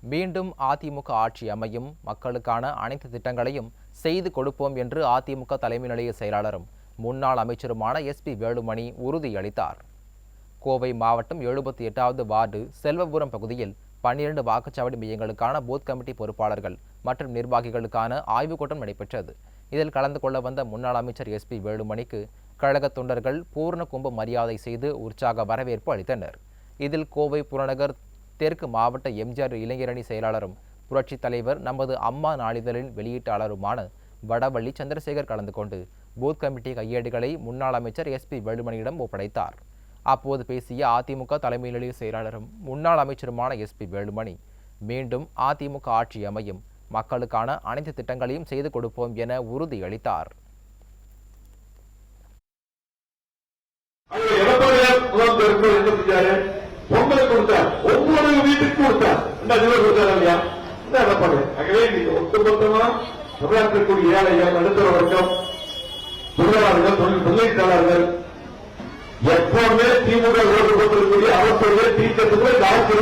மீண்டும் அதிமுக ஆட்சி அமையும். மக்களுக்கான அனைத்து திட்டங்களையும் செய்து கொடுப்போம் என்று அதிமுக தலைமை நிலைய செயலாளரும் முன்னாள் அமைச்சருமான எஸ்பி வேலுமணி உறுதியளித்தார். கோவை மாவட்டம் எழுபத்தி எட்டாவது வார்டு செல்வபுரம் பகுதியில் பன்னிரண்டு வாக்குச்சாவடி மையங்களுக்கான பூத் கமிட்டி பொறுப்பாளர்கள் மற்றும் நிர்வாகிகளுக்கான ஆய்வுக் கூட்டம் நடைபெற்றது. இதில் கலந்து கொள்ள வந்த முன்னாள் அமைச்சர் எஸ்பி வேலுமணிக்கு கழக தொண்டர்கள் பூர்ண கும்ப மரியாதை செய்து உற்சாக வரவேற்பு அளித்தனர். இதில் கோவை புறநகர் தெற்கு மாவட்ட எம்ஜிஆர் இளைஞரணி செயலாளரும் புரட்சித் தலைவர் நமது அம்மா நாளிதழின் வெளியீட்டாளருமான வடவள்ளி சந்திரசேகர் கலந்து கொண்டு பூத் கமிட்டி கையேடுகளை முன்னாள் அமைச்சர் எஸ்பி வேலுமணியிடம் ஒப்படைத்தார். அப்போது பேசிய அதிமுக தலைமை நிலைய செயலாளரும் முன்னாள் அமைச்சருமான எஸ்பி வேலுமணி மீண்டும் அதிமுக ஆட்சி அமையும் மக்களுக்கான அனைத்து திட்டங்களையும் செய்து கொடுப்போம் என உறுதியளித்தார். எடப்பாடியார் இந்த நிலை கொடுத்தாரு இல்லையா இந்த எடப்பாடி ஆகவே நீங்க ஒட்டுமொத்தமா தமிழ்நாட்டில் கூடிய ஏழைகள் நடுத்தர வர்க்கம் தொழிலாளர்கள் தொழில் முதலீட்டாளர்கள் எப்பவுமே திமுக ஓட்டு போட்டிருக்கக்கூடிய அவசர தீர்க்கத்துக்கு இந்த ஆட்சி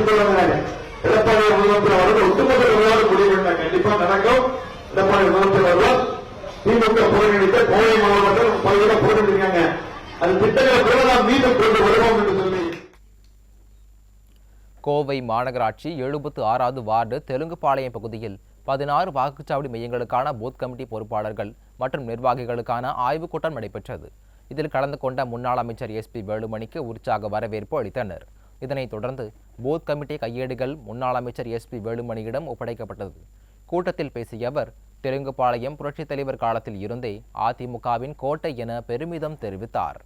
எடப்பாடி முதலமைச்சர் அவர்கள் ஒட்டுமொத்த முடிவு கண்டிப்பா நடக்கும். எடப்பாடி முதலமைச்சர் அவர்கள் திமுக புறக்கணித்த கோவை அது திட்டங்களை நாம் மீண்டும் கொண்டு வருவோம் என்று கோவை மாநகராட்சி எழுபத்து ஆறாவது வார்டு தெலுங்குபாளையம் பகுதியில் பதினாறு வாக்குச்சாவடி மையங்களுக்கான பூத் கமிட்டி பொறுப்பாளர்கள் மற்றும் நிர்வாகிகளுக்கான ஆய்வுக் கூட்டம் நடைபெற்றது. இதில் கலந்து கொண்ட முன்னாள் அமைச்சர் எஸ்பி வேலுமணிக்கு உற்சாக வரவேற்பு அளித்தனர். இதனைத் தொடர்ந்து பூத் கமிட்டி கையேடுகள் முன்னாள் அமைச்சர் எஸ்பி வேலுமணியிடம் ஒப்படைக்கப்பட்டது. கூட்டத்தில் பேசிய அவர் தெலுங்குபாளையம் புரட்சித் தலைவர் காலத்தில் இருந்தே அதிமுகவின் கோட்டை என பெருமிதம் தெரிவித்தார்.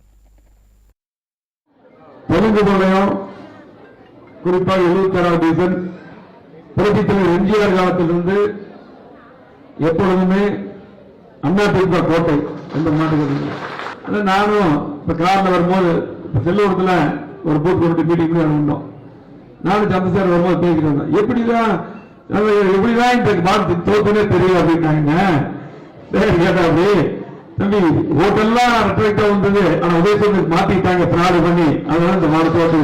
குறிப்பாக எழுபத்தி ஆறாவது டிசன் புரட்சித் எம்ஜிஆர் காலத்திலிருந்து எப்பொழுதுமே அண்ணா திமுக கோட்டை எந்த மாட்டுக்கு ஆனா நானும் இப்ப காரில் வரும்போது செல்லூரத்தில் ஒரு பூத் கமிட்டி மீட்டிங் வந்தோம். நானும் சந்திரசேகர் வரும்போது பேசிட்டு எப்படிதான் எப்படிதான் இந்த மாட்டு தோத்தனே தெரியும் அப்படின்னாங்க. சரி கேட்டா அப்படி. தம்பி ஓட்டெல்லாம் ரெட்ரைட்டா வந்தது. ஆனா உதயசூரியனுக்கு மாத்திட்டாங்க பிராடு பண்ணி. அதனால இந்த மாடு தோத்து